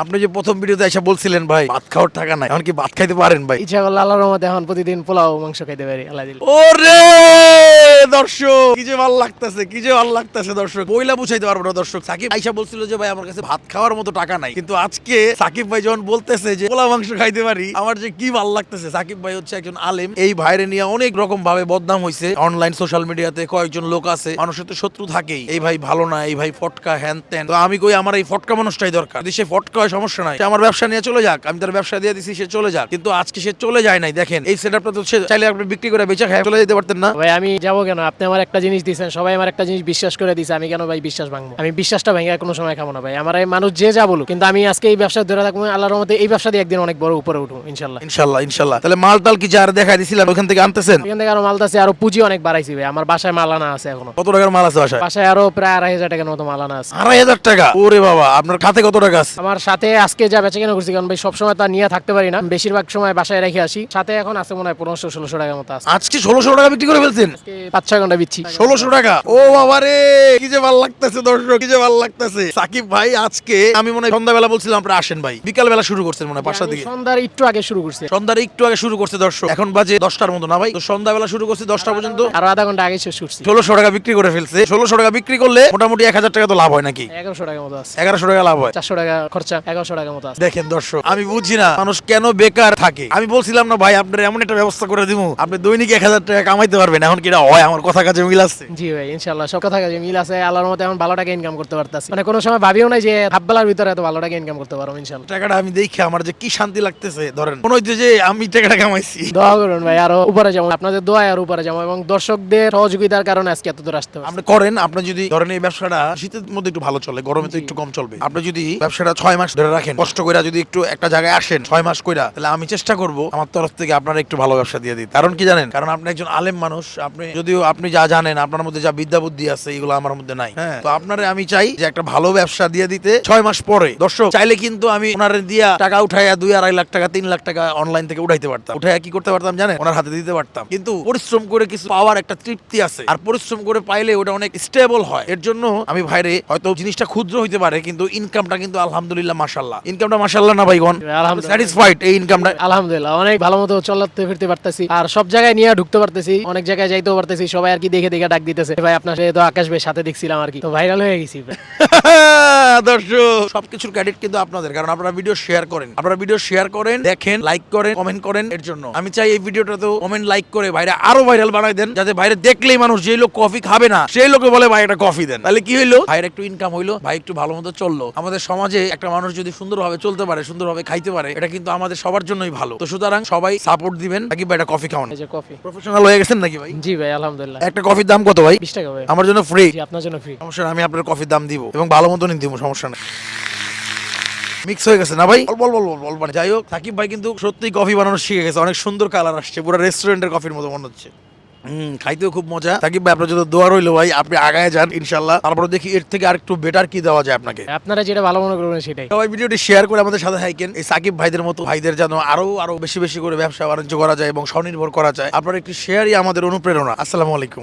আপনি যে প্রথম ভিডিওতে এসে বলছিলেন ভাই ভাত খাওয়ার টাকা নাই এখন কি ভাত খাইতে পারেন ভাই। ইচ্ছা করলে আল্লাহর রহমতে এখন প্রতিদিন পোলাও মাংস খাইতে পারি আল্লাহ দিলে। ওরে দর্শক কি যে ভালো লাগতেছে কি যে ভালো লাগতেছে দর্শক। বইলা বুঝাইতে পারব না দর্শক। সাকিব আইসা বলছিল যে ভাই আমার কাছে ভাত খাওয়ার মতো টাকা নাই। কিন্তু আজকে সাকিব ভাই যখন বলতেছে যে পোলা মাংস খাইতে পারি আমার যে কি ভালো লাগতেছে সাকিব ভাই হচ্ছে একজন আলেম। এই ভাইরে নিয়ে অনেক রকম ভাবে বদনাম হয়েছে অনলাইন সোশ্যাল মিডিয়াতে কয়েকজন লোক আছে মানুষের তো শত্রু থাকেই। এই ভাই ভালো না এই ভাই ফটকা হ্যান ত্যান তো আমি কই আমার এই ফটকা মানুষটাই দরকার। যদি সে ফটকা হয় সমস্যা নাই। আমার ব্যবসা নিয়ে চলে যাক আমি তার ব্যবসা দিয়ে দিছি সে চলে যাক। কিন্তু আজকে সে চলে যায় নাই দেখেন। এই সেটআপটা তো সে চাইলে আপনি বিক্রি করে বেচা খায় চলে যেতে পারতেন না। ভাই আমি যাব কেন? আপনি আমার একটা জিনিস দিয়েছেন সবাই আমার একটা জিনিস বিশ্বাস করে দিয়েছে আমি কেন ভাই বিশ্বাস ভাঙবো? আমি বিশ্বাসটা ভেঙে কোনো সময় খাব না ভাই। আমার এই মানুষ যে যা বলুক কিন্তু আমি আজকে এই ব্যবসা ধরে থাকব আল্লাহর রহমতে এই ব্যবসা দিয়ে একদিন অনেক বড় উপরে উঠবো ইনশাল্লাহ ইনশাল্লাহ ইনশাল্লাহ তাহলে মাল টাল কি যার দেখা দিছিলেন ওখান থেকে আনতেছেন? ওখান থেকে আরও মাল আছে আরও পুঁজি অনেক বাড়াইছি ভাই। আমার বাসায় মাল আনা আছে এখনও। কত টাকার মাল আছে বাসায়? বাসায় আরও প্রায় আড়াই হাজার টাকার মতো মাল আনা আছে। আড়াই হাজার টাকা? ওরে বাবা আপনার খাতে কত টাকা আছে? আমার সাথে আজকে যা বেচা কেনা করছি কারণ ভাই সবসময় তা নিয়ে থাকতে পারি না। বেশিরভাগ সময় বাসায় রেখে আসি। সাথে এখন আছে মনে হয় পনেরোশো ষোলোশো টাকার মতো আছে। আজকে ষোলোশো টাকা বিক্রি করে ফেলছেন? পাঁচ ছয় ঘণ্টা বিচ্ছি। ষোলোশো টাকা? ও বাবা রে কি যে ভালো লাগতেছে দর্শক কি যে ভালো লাগতেছে। সাকিব ভাই আজকে আমি মনে হয় সন্ধ্যাবেলা বলছিলাম আপনারা আসেন ভাই। বিকাল বেলা শুরু করছেন মনে হয় পাঁচটার আমি দিকে। সন্ধ্যার একটু আগে শুরু করছে। সন্ধ্যার একটু আগে শুরু করছে দর্শক। এখন বাজে দশটার মতো না ভাই? তো সন্ধ্যাবেলা শুরু করছে দশটা পর্যন্ত। আর আধা ঘণ্টা আগে শেষ করছি। ষোলোশো টাকা বিক্রি করে ফেলছে। ষোলোশো টাকা বিক্রি করলে মোটামুটি এক হাজার টাকা তো লাভ হয় নাকি? এগারোশো টাকা মতো আছে। এগারোশো টাকা লাভ হয়। চারশো টাকা খরচা। এগারোশো মতো দেখেন দর্শক আমি বুঝি না মানুষ কেন বেকার থাকে। আমি বলছিলাম না ভাই আপনার এমন একটা ব্যবস্থা করে দিব আপনি দৈনিক এক হাজার টাকা কামাইতে পারবেন। এখন কি হয়? আমার কথা কাজে মিল আছে? জি ভাই ইনশাল্লাহ সব কথা কাজে মিল আছে। আল্লাহর মতো এখন ভালো টাকা ইনকাম করতে পারতাছি। মানে কোনো সময় ভাবিও নাই যে হাফ বেলার ভিতরে এত ভালো টাকা ইনকাম করতে পারব ইনশাল্লাহ টাকাটা আমি দেখে আমার যে কি শান্তি লাগতেছে ধরেন মনে হচ্ছে যে আমি টাকাটা কামাইছি। দোয়া করুন ভাই আরও উপরে যাব আপনাদের দোয়া আর উপরে যাব এবং দর্শকদের সহযোগিতার কারণে আজকে এত দূর আসতে আপনি করেন আপনি যদি ধরেন এই ব্যবসাটা শীতের মধ্যে একটু ভালো চলে গরমে তো একটু কম চলবে। আপনি যদি ব্যবসাটা ছয় মাস ধরে রাখেন। কষ্ট করে যদি একটু একটা জায়গায় আসেন ছয় মাস কইরা তাহলে আমি চেষ্টা করব আমার তরফ থেকে আপনারা একটু ভালো ব্যবসা দিয়ে দিতে। কারণ কি জানেন? কারণ আপনি একজন আলেম মানুষ আপনি যদিও আপনি যা জানেন আপনার মধ্যে যা বিদ্যা বুদ্ধি আছে এগুলো আমার মধ্যে নাই। হ্যাঁ। তো আপনারে আমি চাই যে একটা ভালো ব্যবসা দিয়ে দিতে ছয় মাস পরে। দর্শক চাইলে কিন্তু আমি ওনারে দিয়া টাকা উঠাইয়া দুই আড়াই লাখ টাকা তিন লাখ টাকা অনলাইন থেকে উঠাইতে পারতাম। উঠাইয়া কি করতে পারতাম জানেন? ওনার হাতে দিতে পারতাম। কিন্তু পরিশ্রম করে কিছু পাওয়ার একটা তৃপ্তি আছে। আর পরিশ্রম করে পাইলে ওটা অনেক স্টেবল হয়। এর জন্য আমি ভাইরে হয়তো জিনিসটা ক্ষুদ্র হইতে পারে কিন্তু ইনকামটা কিন্তু আলহামদুলিল্লাহ মাশাল্লাহ ইনকামটা মাশাল্লাহ না ভাইগণ? আলহামদুলিল্লাহ। স্যাটিসফাইড এই ইনকামটা আলহামদুলিল্লাহ অনেক ভালো মতো চলাতে ফিরতে পারতেছি। আর সব জায়গায় নিয়ে ঢুকতে পারতেছি অনেক জায়গায় যাইতেও পারতেছি সবাই আর কি দেখে দেখে ডাক দিতেছে। ভাই আপনার সাথে তো আকাশ ভাই সাথে দেখছিলাম আর কি। তো ভাইরাল হয়ে গেছি দর্শক সবকিছুর ক্রেডিট কিন্তু আপনাদের কারণ আপনারা ভিডিও শেয়ার করেন। আপনারা ভিডিও শেয়ার করেন দেখেন লাইক করেন কমেন্ট করেন এর জন্য। আমি চাই এই ভিডিওটা তো কমেন্ট লাইক করে বাইরে আরও ভাইরাল বানাই দেন যাতে বাইরে দেখলেই মানুষ যে লোক কফি খাবে না সেই লোকে বলে ভাই একটা কফি দেন। তাহলে কি হইল? ভাইয়ের একটু ইনকাম হইল ভাই একটু ভালো মতো চলল। আমাদের সমাজে একটা মানুষ যদি সুন্দরভাবে চলতে পারে সুন্দরভাবে খাইতে পারে এটা কিন্তু আমাদের সবার জন্যই ভালো। তো সুতরাং সবাই সাপোর্ট দিবেন। নাকি ভাই একটা কফি খাওয়ান। এই যে কফি প্রফেশনাল হয়ে গেছেন নাকি ভাই? জি ভাই আলহামদুলিল্লাহ। একটা কফির দাম কত ভাই? বিশ টাকা ভাই। আমার জন্য ফ্রি জি আপনার জন্য ফ্রি সমস্যা আমি আপনার কফির দাম দিব এবং ভালো মতনই দিব সমস্যা নেই। মিক্স হয়ে গেছে না ভাই? বল বল বল বল মানে যাই হোক সাকিব ভাই কিন্তু সত্যি কফি বানানো শিখে গেছে। অনেক সুন্দর কালার আসছে পুরো রেস্টুরেন্টের কফির মতো মনে হচ্ছে। খাইতেও খুব মজা। সাকিব ভাই আপনার যদি দোয়া রইল ভাই আপনি আগায় যান ইনশাল্লাহ। তারপরে দেখি এর থেকে আরেকটু বেটার কি দেওয়া যায় আপনাকে। আপনারা যেটা ভালো মনে করবেন সেটাই। সবাই ভিডিওটি শেয়ার করে আমাদের সাথে হাইকেন এই সাকিব ভাইদের মতো ভাইদের যেন আরও আরও বেশি বেশি করে ব্যবসা বাণিজ্য করা যায় এবং স্বনির্ভর করা যায়। আপনার একটি শেয়ারই আমাদের অনুপ্রেরণা। আসসালামু আলাইকুম।